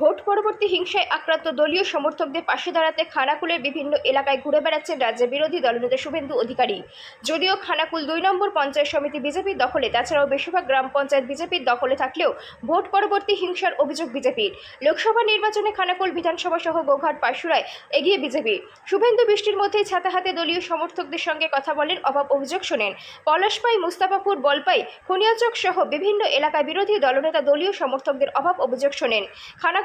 Vote পরবর্তী হিংসায় আক্রান্ত দলীয় সমর্থকদের পাশে দাঁড়াতে খানাকুলের বিভিন্ন এলাকায় ঘুরে বেড়াচ্ছেন রাজ্যের বিরোধী দলনেতা শুভেন্দু অধিকারী। যদিও খানাকুল দুই নম্বর পঞ্চায়েত সমিতি বিজেপির দখলে, তাছাড়াও বেশিরভাগ গ্রাম পঞ্চায়েত বিজেপির দখলে থাকলেও ভোট পরবর্তী হিংসার অভিযোগ বিজেপির। লোকসভা নির্বাচনে খানাকুল বিধানসভা সহ গোঘাট পাশুরায় এগিয়ে বিজেপি। শুভেন্দু বৃষ্টির মধ্যেই ছাতা হাতে দলীয় সমর্থকদের সঙ্গে কথা বলেন অভাব অভিযোগ শোনেন। পলাশপাই, মুস্তাফাপুর, বলপাই, খুনিয়াচক সহ বিভিন্ন এলাকায় বিরোধী দলনেতা দলীয় সমর্থকদের অভাব অভিযোগ শোনেন।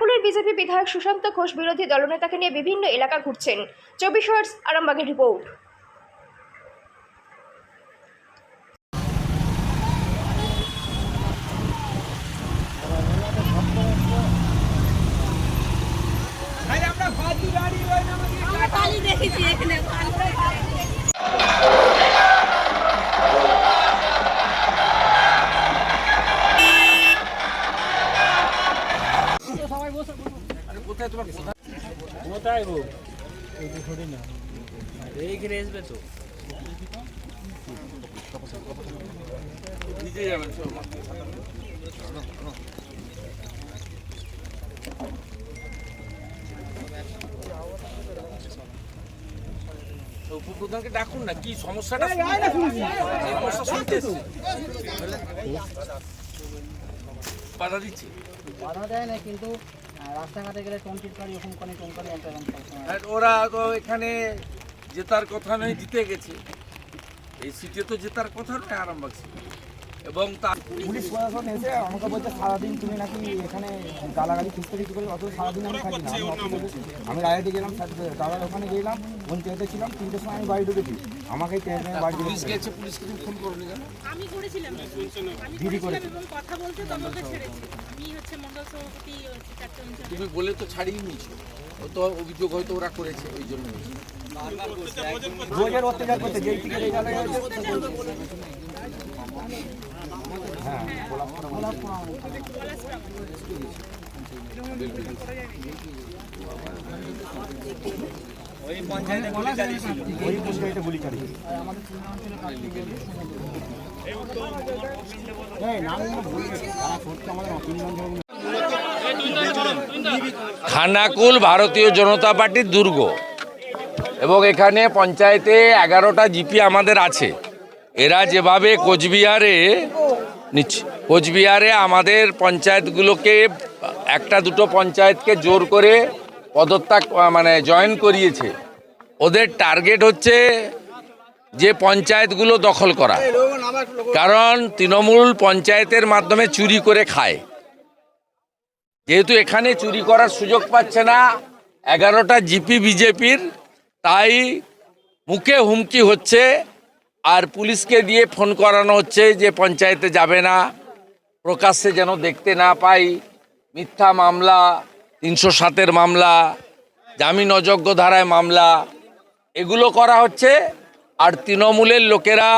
খানাকুলের বিজেপি বিধায়ক সুশান্ত ঘোষ বিরোধী দলনেতাকে নিয়ে বিভিন্ন এলাকা ঘুরছেন। চব্বিশ আওয়ার্স আরামবাগের রিপোর্ট। আমরা দেখেছি এখানে। কোথায়? গো? এইখানে আসবে তো। উপপ্রধানকে ডাকুন না কি সমস্যাটা? সমস্যা শুনতে বাধা দিচ্ছে। বাধা দেয় না কিন্তু রাস্তাঘাটে গেলে আর ওরা এখানে জেতার কথা নয়, জিতে গেছে এই সিটে তো জেতার কথা নয়, আরামবাগ সিটে। এবং তার পুলিশ প্রশাসন এসে আমাকে বলছে সারাদিন তুমি নাকি এখানে গালাগালি খিস্তি করে অত সারাদিন আমি থাকি না আমি রায়তে গেলাম দাদার ওখানে গেলাম পঞ্চায়েতে ছিলাম তিনটের সময় আমি বাড়ি ঢুকেছি। আমাকে বাড়ি পুলিশ গেছে পুলিশকে তুমি ফোন করনি আমি করেছিলাম। দিদি করেছিলাম কথা বলতে তদন্ত ছেড়েছি। আমি হচ্ছে মন্ডল সভাপতি হচ্ছে চারটে অঞ্চলে তুমি বলে তো ছাড়িয়ে নিয়েছো। তো অভিযোগ হয়তো ওরা করেছে ওই জন্য রোজের অত্যাচার করতে যেই থেকে এই জায়গায় হয়েছে, হ্যাঁ খানাকুল ভারতীয় জনতা পার্টির দুর্গ। এবং এখানে পঞ্চায়েতে এগারোটা জিপি আমাদের আছে। এরা যেভাবে কোচবিহারে নিচ্ছে। কোচবিহারে আমাদের পঞ্চায়েতগুলোকে, একটা দুটো পঞ্চায়েতকে জোর করে পদত্যাগ মানে জয়েন করিয়েছে। ওদের টার্গেট হচ্ছে যে পঞ্চায়েতগুলো দখল করা। কারণ তৃণমূল পঞ্চায়েতের মাধ্যমে চুরি করে খায়। যেহেতু এখানে চুরি করার সুযোগ পাচ্ছে না, এগারোটা জিপি বিজেপির, তাই মুখে হুমকি হচ্ছে। আর পুলিশকে দিয়ে ফোন করানো হচ্ছে যে পঞ্চায়েতে যাবে না। প্রকাশ্যে যেন দেখতে না পাই মিথ্যা মামলা, তিনশো সাতের মামলা, জামিন অযোগ্য ধারায় মামলা। এগুলো করা হচ্ছে আর তৃণমূলের লোকেরা,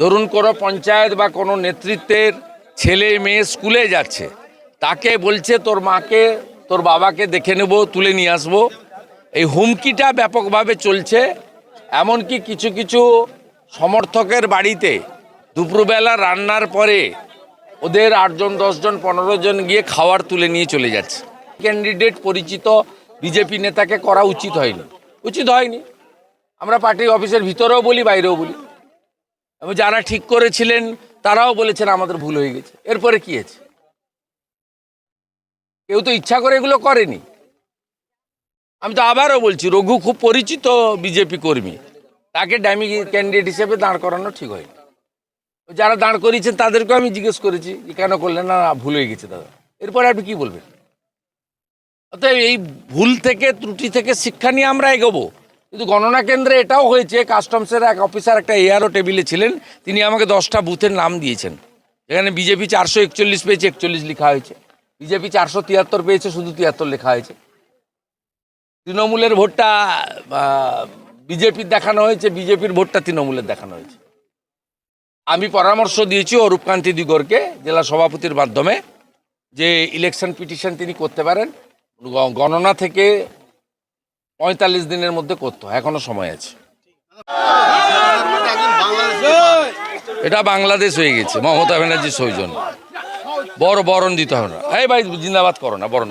ধরুন কোনো পঞ্চায়েত বা কোনো নেতৃত্বের ছেলে মেয়ে স্কুলে যাচ্ছে, তাকে বলছে, তোর মাকে, তোর বাবাকে দেখে নেব, তুলে নিয়ে আসব। এই হুমকিটা ব্যাপকভাবে চলছে। এমনকি কিছু কিছু সমর্থকের বাড়িতে দুপুরবেলা রান্নার পরে ওদের আটজন, দশজন পনেরো জন গিয়ে খাওয়ার তুলে নিয়ে চলে যাচ্ছে। ক্যান্ডিডেট পরিচিত বিজেপি নেতাকে করা উচিত হয়নি। উচিত হয়নি। আমরা পার্টি অফিসের ভিতরেও বলি, বাইরেও বলি। এবং যারা ঠিক করেছিলেন, তারাও বলেছেন আমাদের ভুল হয়ে গেছে। এরপরে কি আছে? কেউ তো ইচ্ছা করে এগুলো করেনি। আমি তো আবারও বলছি, রঘু খুব পরিচিত বিজেপি কর্মী। তাকে ড্যামি ক্যান্ডিডেট হিসেবে দাঁড় করানো ঠিক হয়নি। যারা দাঁড় করিয়েছেন তাদেরকেও আমি জিজ্ঞেস করেছি যে, কেন করলেন না? ভুল হয়ে গেছে দাদা। এরপরে আপনি কি বলবেন? অতএব এই ভুল থেকে, ত্রুটি থেকে শিক্ষা নিয়ে আমরা এগোবো। কিন্তু গণনা কেন্দ্রে এটাও হয়েছে, কাস্টমসের এক অফিসার একটা এআরও টেবিলে ছিলেন, তিনি আমাকে দশটা বুথের নাম দিয়েছেন। এখানে বিজেপি চারশো একচল্লিশ পেয়েছে, একচল্লিশ লেখা হয়েছে। বিজেপি চারশো তিয়াত্তর পেয়েছে, শুধু তিয়াত্তর লেখা হয়েছে। তৃণমূলের ভোটটা বিজেপির দেখানো হয়েছে, বিজেপির ভোটটা তৃণমূলের দেখানো হয়েছে। আমি পরামর্শ দিয়েছি অরূপকান্তি দিগরকে, জেলা সভাপতির মাধ্যমে, যে ইলেকশন পিটিশন তিনি করতে পারেন। গণনা থেকে পঁয়তাল্লিশ দিনের মধ্যে করতে হয়, এখনও সময় আছে। এটা বাংলাদেশ হয়ে গেছে, মমতা ব্যানার্জির সৌজন্য। বড় বরণ দিতে হবে না। এই ভাই, জিন্দাবাদ করো না, বরণ।